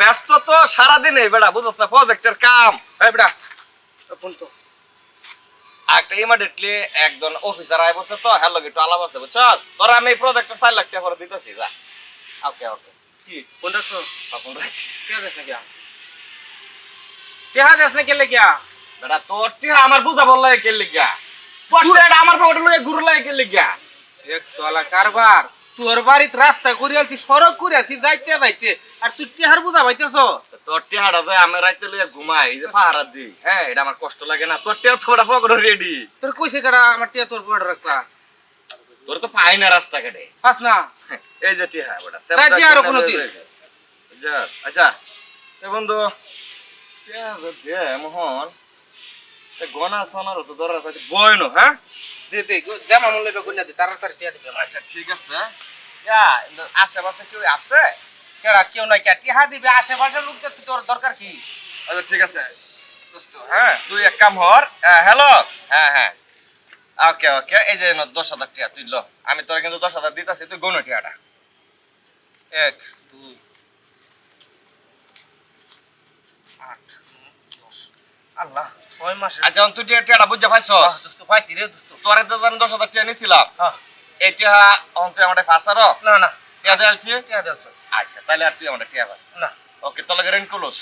ব্যস্ত তো সারাদিনে বেড়া বুঝছ না প্রজেক্টের কাম। এই বেটা ফোন তো একটা ইমিডিয়েটলি একজন অফিসার আই বসে তো হ্যালো একটু আলাপ আছে বুঝছস? তোরা আমি প্রজেক্টের চার লাখ টাকা করে দিতেছি যা। ওকে ওকে। কি? ফোন রাখছো? তখন রাখছি। কে দেশ না দেশ কেলে কিয়া বেটা তোর টিহা আমার বুঝা বললে কে লিগা তোর আমার পকেটে লয়ে ঘুরে লাগে কে লিগা এক সালা কারবার। তোর বাড়িতে রাস্তা করে আলছি সড়ক করে আছি যাইতে যাইতে। আর তুই টিহার বুঝা পাইতেছ? তোর টিহাটা যে আমি রাইতে লইয়া ঘুমাই এই যে পাহারা দি হ্যাঁ এটা আমার কষ্ট লাগে না। তোর টিহা ছোটা পকেটে রেডি তোর কইছে কাটা আমার টিয়া তোর পড়ে রাখতা তোর তো পাই না রাস্তা কেটে। পাস না। এই যে টিহা বেটা রাজি আরও কোনো দিন। জাস আচ্ছা। এ বন্ধু টিহা দে মোহন। এ গনা সোনার তো দরকার আছে বইনো হ্যাঁ? দে দে দেমা মূল্য বেগুন দে তাড়াতাড়ি টিয়া দিবে। আচ্ছা ঠিক আছে। আশেপাশে কেউ আছে? কেডা কেউ নাই কে? টিহা দিবে আশেপাশে লোক তোর দরকার কি? আচ্ছা ঠিক আছে। দোস্ত হ্যাঁ। তুই এক কাম হর হ্যালো? হ্যাঁ হ্যাঁ। ওকে ওকে এই যে দশ হাজার টাকা তুই ল। আমি তোরা কিন্তু দশ হাজার দিতেছি তুই গৌন টিয়াটা এক দুই আট দশ। আল্লাহ ছয় মাসে আচ্ছা তুই টিয়া- টিয়াটা বুঝতে পাইছ দোস্ত পাইছি রে দোস্ত। তোরে দশ হাজার টিয়া নিছিলাম। হ্যাঁ। এই টিয়া এখন তুই আমার ফাঁসারো না না। টিয়া দেয়ালছি টিয়া দেছ আচ্ছা তাহলে আর তুই আমার টিয়া ফাঁস না। ওকে তোর লাগে রেন করলোস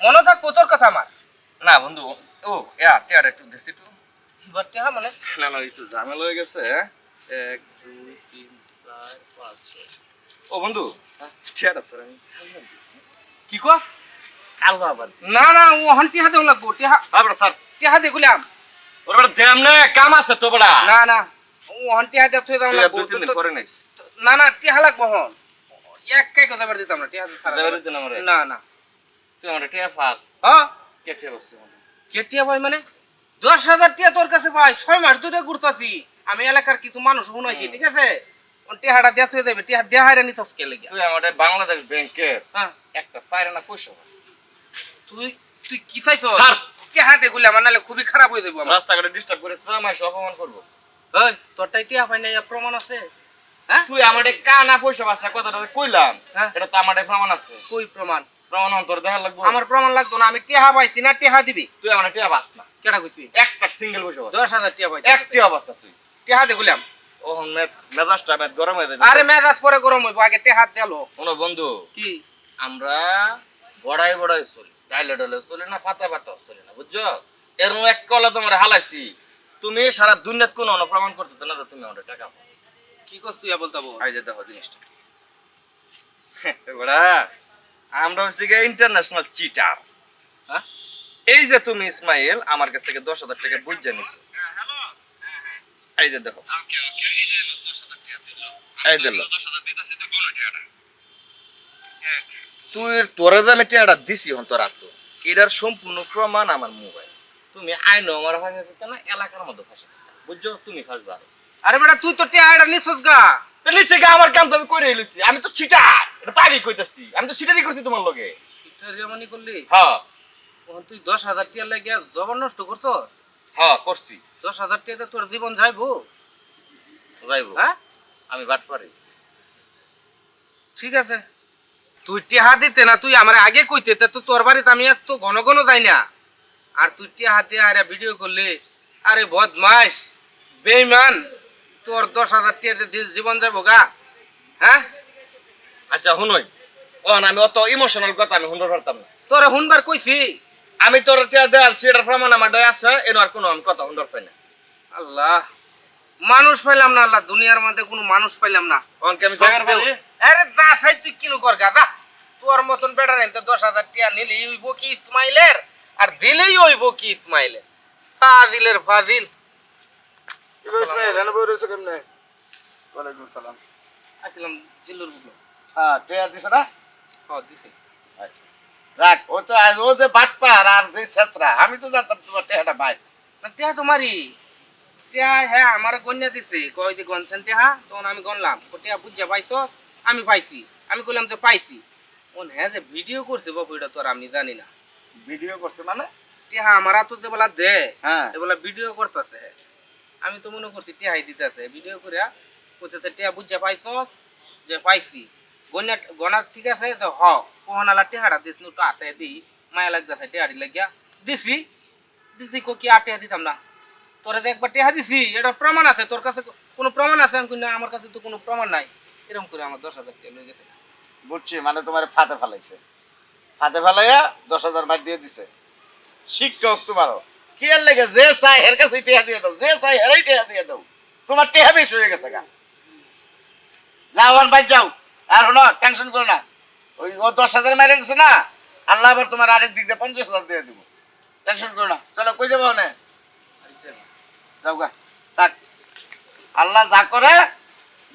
মনে থাকব তোর কথা আমার। না বন্ধু ও ইয়া টিয়াটা একটু দিছি একটু। এবার টিহা মানে? না না একটু ঝামেলা হয়ে গেছে এক দুই তিন চার পাঁচ ছয়। ও বন্ধু টিয়াটা তোর আমি। কি কস কালবা আবার। না না ও হন টিহা দেও লাগবো। টিহা তারপরে স্যার টিহা দে গুলাম ওর বড় দেম নে কাম আছে তো বড়া না না। ও টিহা দে তুই দাও তুই দুই তিন দিন করে নিস না না টিহা লাগবো হন। এক কাই কথা বার দিতাম না টিহা দে ছাড়া দেবের দিন। আমারে। না না। তুই আমার টিয়া ফাস হ্যাঁ কে টিয়া বসছিস কে টিয়া ভাই মানে? দশ হাজার টিয়া তোর কাছে ভাই ছয় মাস ধরে ঘুরতাছি। আমি এলাকার কিছু মানুষ শুনাইছি ঠিক আছে? টিহাটা দেয়া তুই দেবে টিহা দেয়া হাইরা নিতস কে লেগে তুই আমার বাংলাদেশ ব্যাংকের হ্যাঁ একটা পায়রা না পয়সা তুই তুই কি চাইছ স্যার। টিহা দে গুলা মানে খুবই খারাপ হয়ে যাব রাস্তাঘাটে ডিস্টার্ব করে তোর আমার অপমান করব। ওই তোরটাই টিহা পাই না প্রমাণ আছে? হ্যাঁ? তুই আমার কানা পয়সা পাস না কথাটা কইলাম হ্যাঁ। এটা তো আমার প্রমাণ আছে। কই প্রমাণ? প্রমাণ অন্তর দেখা লাগবো? আমার প্রমাণ লাগতো না আমি টিহা পাইছি না টিহা দিবি? তুই আমার টিয়া পাস না। কেটা কইছি? একটা সিঙ্গেল পয়সা পাস দশ হাজার টিহা পাইছি। এক টিয়া পাস তুই। টিহা দে গুলাম ও মেজাজটা মেদ গরম হয়ে আরে মেজাজ পরে গরম হইব আগে টিহা দেলো কোনো বন্ধু কি? আমরা বড়াই বড়াই চলি। ডাইলে ডাইলে চলি না পাতা পাতা চলি না বুঝছ? এর এক কলে তোমার হালাইছি। তুমি সারা দুনিয়াত কোন অনুপ্রমাণ করতে না তুমি আমাদের টাকা পাও। কি কস তুই বলতা বল এই যে দেখো জিনিসটা। বড়া আমরা হচ্ছে গিয়ে ইন্টারন্যাশনাল চিটার হ্যাঁ? এই যে তুমি ইসমাইল আমার কাছ থেকে দশ হাজার টাকা বুঝে নিছো। এই যে দেখো। এই দিল। তুই তোরে যে আমি টিয়াটা দিছি হন তোর আত্ম এটার সম্পূর্ণ প্রমাণ আমার মোবাইল। তুমি আইনো আমার ফাঁসা দিতে না এলাকার মধ্যে ফাঁসা দিতে বুঝছ? তুমি ফাঁসবা আরে। বেটা তুই তো টিহাটা নিছস গা। নিচে গা আমার কাম তো আমি করে লইছি। আমি তো ছিটার এটা তারই কইতাছি। আমি তো ছিটারই করছি তোমার লগে। রিয়ামানি করলি? হ্যাঁ। তুই দশ হাজার টিয়া লাগিয়া জবর নষ্ট করছ হ্যাঁ করছি। দশ হাজার টিয়াতে তোর জীবন যাইবো? যাইব। হ্যাঁ? আমি বাট পারি। ঠিক আছে। তুই টিহা দিতে না তুই আমার আগে কইতে তো তোর বাড়িতে আমি এত ঘন ঘন যাই না। আর তুই টিহা দিয়ে আরে ভিডিও করলে আরে বদমাস বেইমান তোর দশ হাজার টিয়াতে জীবন যাব গা হ্যাঁ? আচ্ছা শুনই। ও আমি অত ইমোশনাল কথা আমি শুনতে পারতাম না। তোরে শুনবার কইছি? আমি তোর টিয়া দেয়াল এটার প্রমাণ আমার দয়া আছে এর আর কোনো আমি কথা শুনতে পাই না। আল্লাহ মানুষ পাইলাম না আল্লাহ দুনিয়ার মধ্যে কোনো মানুষ পাইলাম না। আরে দা খাই তুই কিনু কর গা দা। তোর মতন বেটা নেই তো দশ হাজার টিয়া নিলি হইব কি ইসমাইলের আর দিলেই হইব কি ইসমাইলের ফাজিলের ফাজিল। ওয়ালাইকুম সালাম। আসলাম জিল্লুর বুকে। হ্যাঁ টেয়া দিছে না? হ্যাঁ দিছি। আচ্ছা। রাখ ও তো ও যে বাটপার আর যে শেষরা আমি তো জানতাম তোমার না তোমারই হ্যাঁ আমার গন্যা দিছে। কয় যে গনছেন তখন আমি গনলাম। ও বুঝছে পাইছ? আমি পাইছি। আমি কইলাম যে পাইছি। ও হ্যাঁ যে ভিডিও করছে বাবু এটা তো আর আমি জানি না। ভিডিও করছে মানে? টিয়া আমার তো যে বলা দে হ্যাঁ। এবেলা ভিডিও করতেছে। আমি তো মনে করছি টিয়াই দিতেছে ভিডিও করে বলছে টিয়া বুঝছে পাইছ যে পাইছি। গন্যা গনা ঠিক আছে তো হ কোহনালা টেহাড়া দিস নুটো আতে দি মায়া লাগতেছে টেহাড়ি লাগিয়া। দিছি দিছি কো কি আটে দিতাম না? তোরে তো একবার টেহা দিছি এটা প্রমাণ আছে তোর কাছে কোনো প্রমাণ আছে? আমি না আমার কাছে তো কোনো প্রমাণ নাই। এরকম করে আমার দশ হাজার টাকা লয়ে গেছে। বুঝছি মানে তোমার ফাতে ফেলাইছে। ফাতে ফেলাইয়া দশ হাজার মার দিয়ে দিছে। শিক্ষক তোমারও। কি এর লেগে? যে চাই এর কাছে টেহা দিয়ে দাও। যে চাই এরাই টেহা দিয়ে দাও। তোমার টেহা বেশি হয়ে গেছে গা। যাও অন বাই যাও। আর হলো টেনশন করো না। ওই ও দশ হাজার মাইরে দিছে না, আল্লাহ আবার তোমার আরেক দিক দিয়ে পঞ্চাশ হাজার দিয়ে দিব। টেনশন করো না। চলো, কই যাব না যাও গা। থাক। আল্লাহ যা করে,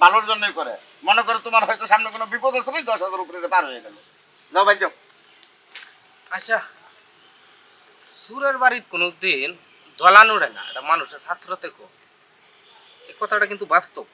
ভালোর জন্যই করে। মনে করো তোমার হয়তো সামনে কোনো বিপদ আছে দশ হাজার উপরে পার হয়ে গেল। যাও ভাই যাও। আচ্ছা সুরের বাড়ির কোনো দিন দলানো না, এটা মানুষের ছাত্র থেকে এ কথাটা কিন্তু বাস্তব।